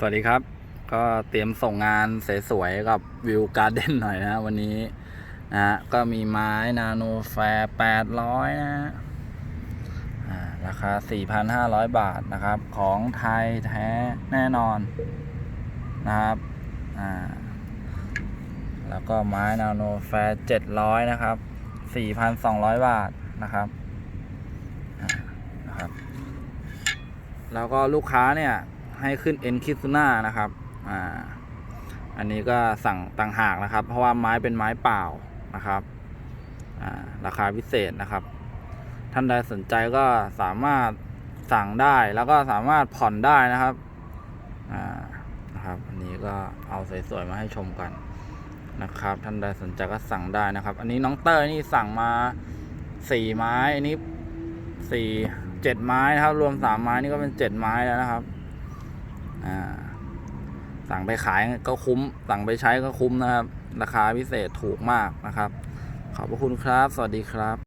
สวัสดีครับ ก็เตรียมส่งงานสวยๆกับวิวการ์เด้นหน่อยนะวันนี้นะ ก็มีไม้นาโนแฟร์800นะฮะอ่าราคา4,500บาทนะครับ ของไทยแท้แน่นอนนะครับอ่าแล้วก็ไม้นาโนแฟร์700นะครับ4,200บาทนะครับนะครับ แล้วก็ลูกค้าเนี่ย ให้ขึ้นเอ็นคิซุน่านะครับ อ่า อันนี้ก็สั่งต่างหากนะครับ เพราะว่าไม้เป็นไม้เปล่านะครับ อ่า ราคาพิเศษนะครับ ท่านใดสนใจก็สามารถสั่งได้แล้วก็สามารถผ่อนได้นะครับ อ่า นะครับ อันนี้ก็เอาสวยๆมาให้ชมกันนะครับ ท่านใดสนใจก็สั่งได้นะครับ อันนี้น้องเตอร์นี่สั่งมาสี่ไม้ อันนี้สี่เจ็ดไม้นะครับ รวมสามไม้นี่ก็เป็นเจ็ดไม้แล้วนะครับ สั่งไปขายก็คุ้ม สั่งไปใช้ก็คุ้มนะครับ ราคาพิเศษถูกมากนะครับ ขอบพระคุณครับ สวัสดีครับ